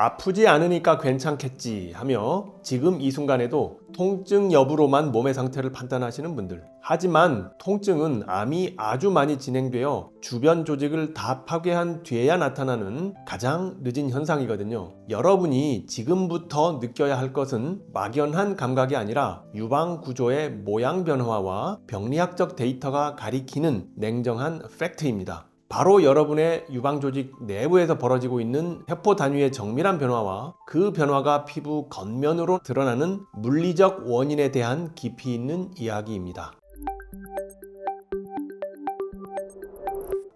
아프지 않으니까 괜찮겠지 하며 지금 이 순간에도 통증 여부로만 몸의 상태를 판단하시는 분들. 하지만 통증은 암이 아주 많이 진행되어 주변 조직을 다 파괴한 뒤에야 나타나는 가장 늦은 현상이거든요. 여러분이 지금부터 느껴야 할 것은 막연한 감각이 아니라 유방 구조의 모양 변화와 병리학적 데이터가 가리키는 냉정한 팩트입니다. 바로 여러분의 유방 조직 내부에서 벌어지고 있는 세포 단위의 정밀한 변화와 그 변화가 피부 겉면으로 드러나는 물리적 원인에 대한 깊이 있는 이야기입니다.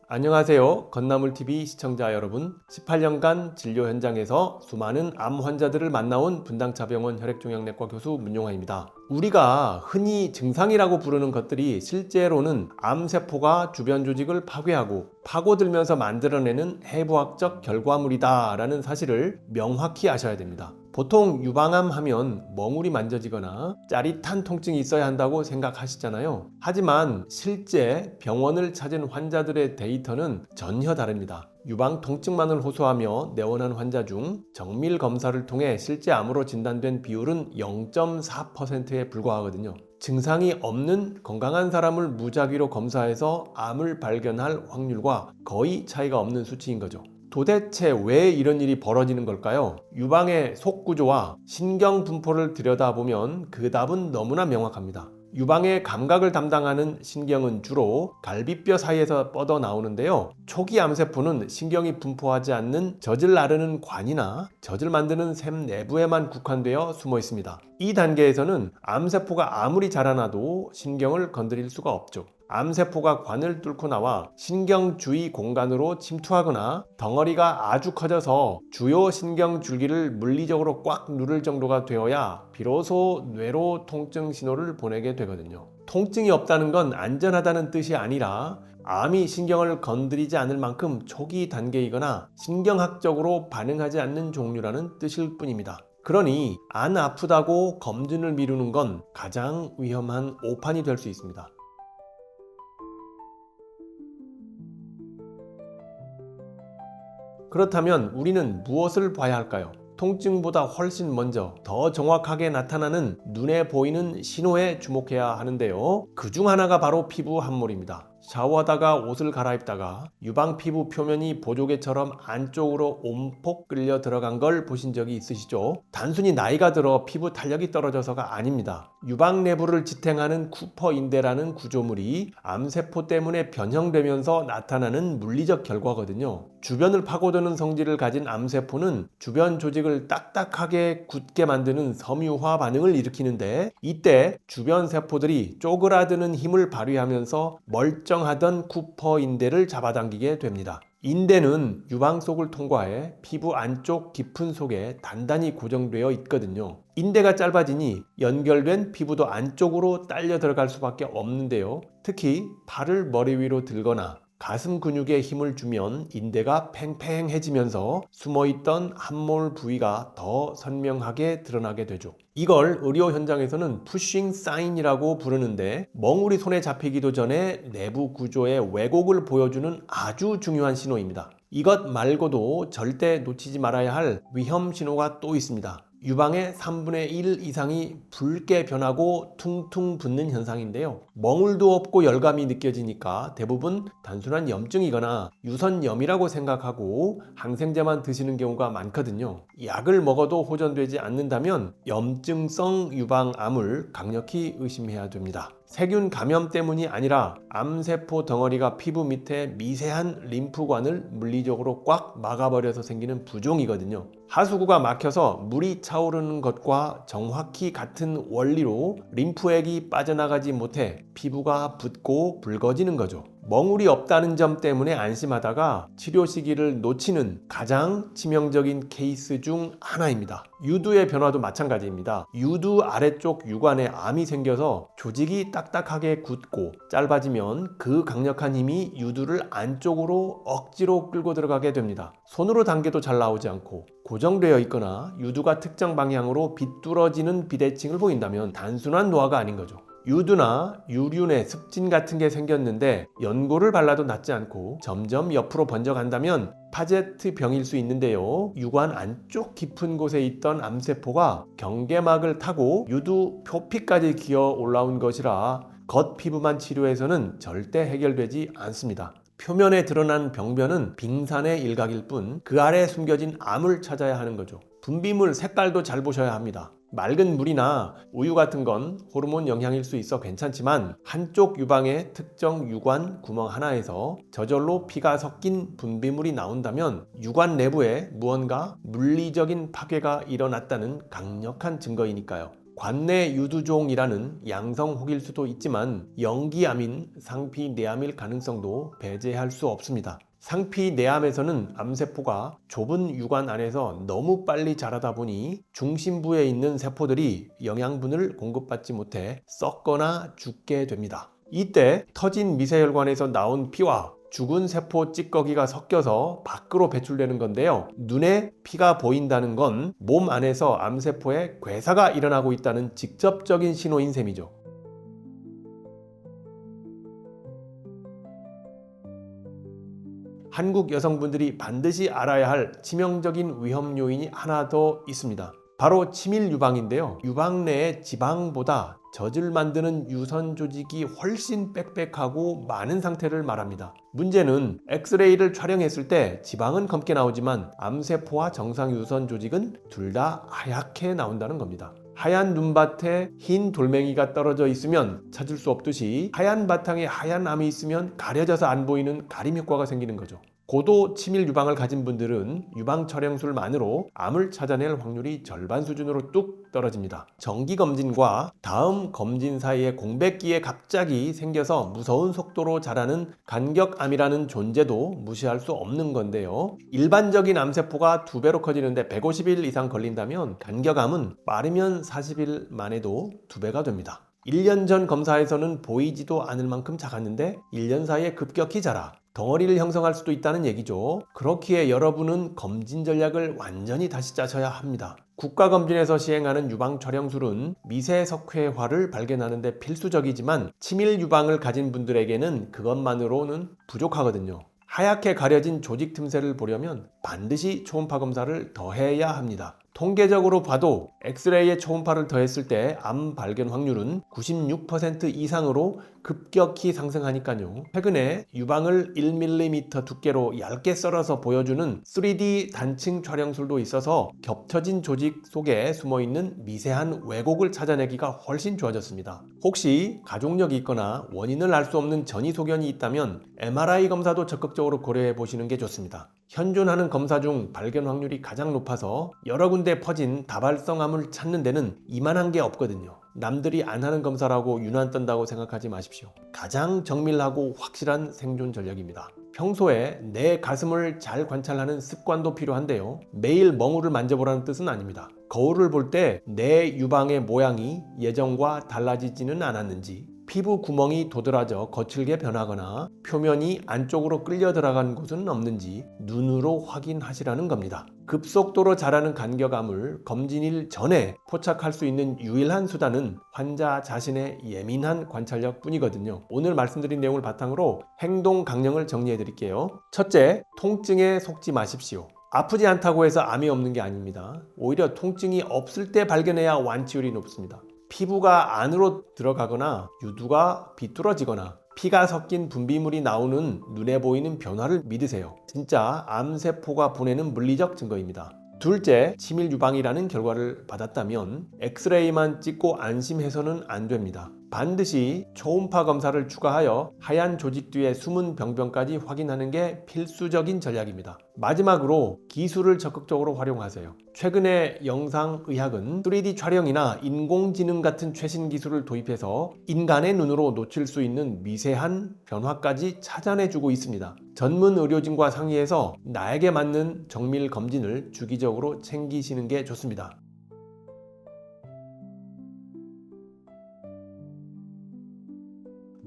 안녕하세요. 건나물TV 시청자 여러분. 18년간 진료 현장에서 수많은 암 환자들을 만나온 분당차병원 혈액종양내과 교수 문용화입니다. 우리가 흔히 증상이라고 부르는 것들이 실제로는 암세포가 주변 조직을 파괴하고 파고들면서 만들어내는 해부학적 결과물이다라는 사실을 명확히 아셔야 됩니다. 보통 유방암 하면 멍울이 만져지거나 짜릿한 통증이 있어야 한다고 생각하시잖아요. 하지만 실제 병원을 찾은 환자들의 데이터는 전혀 다릅니다. 유방 통증만을 호소하며 내원한 환자 중 정밀 검사를 통해 실제 암으로 진단된 비율은 0.4%에 불과하거든요. 증상이 없는 건강한 사람을 무작위로 검사해서 암을 발견할 확률과 거의 차이가 없는 수치인 거죠. 도대체 왜 이런 일이 벌어지는 걸까요? 유방의 속구조와 신경 분포를 들여다보면 그 답은 너무나 명확합니다. 유방의 감각을 담당하는 신경은 주로 갈비뼈 사이에서 뻗어 나오는데요. 초기 암세포는 신경이 분포하지 않는 젖을 나르는 관이나 젖을 만드는 샘 내부에만 국한되어 숨어 있습니다. 이 단계에서는 암세포가 아무리 자라나도 신경을 건드릴 수가 없죠. 암세포가 관을 뚫고 나와 신경 주위 공간으로 침투하거나 덩어리가 아주 커져서 주요 신경 줄기를 물리적으로 꽉 누를 정도가 되어야 비로소 뇌로 통증 신호를 보내게 되거든요. 통증이 없다는 건 안전하다는 뜻이 아니라 암이 신경을 건드리지 않을 만큼 초기 단계이거나 신경학적으로 반응하지 않는 종류라는 뜻일 뿐입니다. 그러니 안 아프다고 검진을 미루는 건 가장 위험한 오판이 될 수 있습니다. 그렇다면 우리는 무엇을 봐야 할까요? 통증보다 훨씬 먼저 더 정확하게 나타나는 눈에 보이는 신호에 주목해야 하는데요. 그 중 하나가 바로 피부 함몰입니다. 샤워하다가 옷을 갈아입다가 유방 피부 표면이 보조개처럼 안쪽으로 옴폭 끌려 들어간 걸 보신 적이 있으시죠? 단순히 나이가 들어 피부 탄력이 떨어져서가 아닙니다. 유방 내부를 지탱하는 쿠퍼 인대라는 구조물이 암세포 때문에 변형되면서 나타나는 물리적 결과거든요. 주변을 파고드는 성질을 가진 암세포는 주변 조직을 딱딱하게 굳게 만드는 섬유화 반응을 일으키는데 이때 주변 세포들이 쪼그라드는 힘을 발휘하면서 멀쩡 하던 쿠퍼 인대를 잡아당기게 됩니다. 인대는 유방 속을 통과해 피부 안쪽 깊은 속에 단단히 고정되어 있거든요. 인대가 짧아지니 연결된 피부도 안쪽으로 딸려 들어갈 수밖에 없는데요. 특히 팔을 머리 위로 들거나 가슴 근육에 힘을 주면 인대가 팽팽해지면서 숨어있던 함몰 부위가 더 선명하게 드러나게 되죠. 이걸 의료 현장에서는 푸싱 사인이라고 부르는데 멍울이 손에 잡히기도 전에 내부 구조의 왜곡을 보여주는 아주 중요한 신호입니다. 이것 말고도 절대 놓치지 말아야 할 위험 신호가 또 있습니다. 유방의 3분의 1 이상이 붉게 변하고 퉁퉁 붓는 현상인데요. 멍울도 없고 열감이 느껴지니까 대부분 단순한 염증이거나 유선염이라고 생각하고 항생제만 드시는 경우가 많거든요. 약을 먹어도 호전되지 않는다면 염증성 유방암을 강력히 의심해야 됩니다. 세균 감염 때문이 아니라 암세포 덩어리가 피부 밑에 미세한 림프관을 물리적으로 꽉 막아버려서 생기는 부종이거든요. 하수구가 막혀서 물이 차오르는 것과 정확히 같은 원리로 림프액이 빠져나가지 못해 피부가 붓고 붉어지는 거죠. 멍울이 없다는 점 때문에 안심하다가 치료 시기를 놓치는 가장 치명적인 케이스 중 하나입니다. 유두의 변화도 마찬가지입니다. 유두 아래쪽 유관에 암이 생겨서 조직이 딱딱하게 굳고 짧아지면 그 강력한 힘이 유두를 안쪽으로 억지로 끌고 들어가게 됩니다. 손으로 당겨도 잘 나오지 않고 고정되어 있거나 유두가 특정 방향으로 비뚤어지는 비대칭을 보인다면 단순한 노화가 아닌 거죠. 유두나 유륜의 습진 같은 게 생겼는데 연고를 발라도 낫지 않고 점점 옆으로 번져간다면 파제트 병일 수 있는데요. 유관 안쪽 깊은 곳에 있던 암세포가 경계막을 타고 유두 표피까지 기어 올라온 것이라 겉 피부만 치료해서는 절대 해결되지 않습니다. 표면에 드러난 병변은 빙산의 일각일 뿐 그 아래 숨겨진 암을 찾아야 하는 거죠. 분비물 색깔도 잘 보셔야 합니다. 맑은 물이나 우유 같은 건 호르몬 영향일 수 있어 괜찮지만 한쪽 유방의 특정 유관 구멍 하나에서 저절로 피가 섞인 분비물이 나온다면 유관 내부에 무언가 물리적인 파괴가 일어났다는 강력한 증거이니까요. 관내 유두종이라는 양성 혹일 수도 있지만 영기암인 상피내암일 가능성도 배제할 수 없습니다. 상피내암에서는 암세포가 좁은 유관 안에서 너무 빨리 자라다 보니 중심부에 있는 세포들이 영양분을 공급받지 못해 썩거나 죽게 됩니다. 이때 터진 미세혈관에서 나온 피와 죽은 세포 찌꺼기가 섞여서 밖으로 배출되는 건데요. 눈에 피가 보인다는 건 몸 안에서 암세포에 괴사가 일어나고 있다는 직접적인 신호인 셈이죠. 한국 여성분들이 반드시 알아야 할 치명적인 위험 요인이 하나 더 있습니다. 바로 치밀 유방인데요. 유방 내의 지방보다 젖을 만드는 유선 조직이 훨씬 빽빽하고 많은 상태를 말합니다. 문제는 엑스레이를 촬영했을 때 지방은 검게 나오지만 암세포와 정상 유선 조직은 둘 다 하얗게 나온다는 겁니다. 하얀 눈밭에 흰 돌멩이가 떨어져 있으면 찾을 수 없듯이 하얀 바탕에 하얀 암이 있으면 가려져서 안 보이는 가림 효과가 생기는 거죠. 고도 치밀 유방을 가진 분들은 유방 촬영술만으로 암을 찾아낼 확률이 절반 수준으로 뚝 떨어집니다. 정기 검진과 다음 검진 사이에 공백기에 갑자기 생겨서 무서운 속도로 자라는 간격암이라는 존재도 무시할 수 없는 건데요. 일반적인 암세포가 두 배로 커지는데 150일 이상 걸린다면 간격암은 빠르면 40일 만에도 두 배가 됩니다. 1년 전 검사에서는 보이지도 않을 만큼 작았는데 1년 사이에 급격히 자라 덩어리를 형성할 수도 있다는 얘기죠. 그렇기에 여러분은 검진 전략을 완전히 다시 짜셔야 합니다. 국가검진에서 시행하는 유방 촬영술은 미세 석회화를 발견하는데 필수적이지만 치밀 유방을 가진 분들에게는 그것만으로는 부족하거든요. 하얗게 가려진 조직 틈새를 보려면 반드시 초음파 검사를 더해야 합니다. 통계적으로 봐도 엑스레이에 초음파를 더했을 때 암 발견 확률은 96% 이상으로 급격히 상승하니까요. 최근에 유방을 1mm 두께로 얇게 썰어서 보여주는 3D 단층 촬영술도 있어서 겹쳐진 조직 속에 숨어 있는 미세한 왜곡을 찾아내기가 훨씬 좋아졌습니다. 혹시 가족력이 있거나 원인을 알 수 없는 전이 소견이 있다면 MRI 검사도 적극적으로 고려해 보시는 게 좋습니다. 현존하는 검사 중 발견 확률이 가장 높아서 여러 군데 퍼진 다발성암을 찾는 데는 이만한 게 없거든요. 남들이 안 하는 검사라고 유난 떤다고 생각하지 마십시오. 가장 정밀하고 확실한 생존 전략입니다. 평소에 내 가슴을 잘 관찰하는 습관도 필요한데요. 매일 멍울을 만져보라는 뜻은 아닙니다. 거울을 볼 때 내 유방의 모양이 예전과 달라지지는 않았는지 피부 구멍이 도드라져 거칠게 변하거나 표면이 안쪽으로 끌려 들어간 곳은 없는지 눈으로 확인하시라는 겁니다. 급속도로 자라는 간격암을 검진일 전에 포착할 수 있는 유일한 수단은 환자 자신의 예민한 관찰력 뿐이거든요. 오늘 말씀드린 내용을 바탕으로 행동 강령을 정리해 드릴게요. 첫째, 통증에 속지 마십시오. 아프지 않다고 해서 암이 없는 게 아닙니다. 오히려 통증이 없을 때 발견해야 완치율이 높습니다. 피부가 안으로 들어가거나 유두가 비뚤어지거나 피가 섞인 분비물이 나오는 눈에 보이는 변화를 믿으세요. 진짜 암세포가 보내는 물리적 증거입니다. 둘째, 치밀 유방이라는 결과를 받았다면 엑스레이만 찍고 안심해서는 안 됩니다. 반드시 초음파 검사를 추가하여 하얀 조직 뒤에 숨은 병변까지 확인하는 게 필수적인 전략입니다. 마지막으로 기술을 적극적으로 활용하세요. 최근에 영상의학은 3D 촬영이나 인공지능 같은 최신 기술을 도입해서 인간의 눈으로 놓칠 수 있는 미세한 변화까지 찾아내주고 있습니다. 전문 의료진과 상의해서 나에게 맞는 정밀 검진을 주기적으로 챙기시는 게 좋습니다.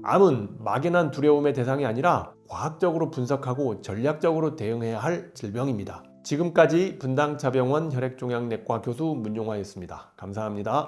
암은 막연한 두려움의 대상이 아니라 과학적으로 분석하고 전략적으로 대응해야 할 질병입니다. 지금까지 분당자병원 혈액종양내과 교수 문용화였습니다. 감사합니다.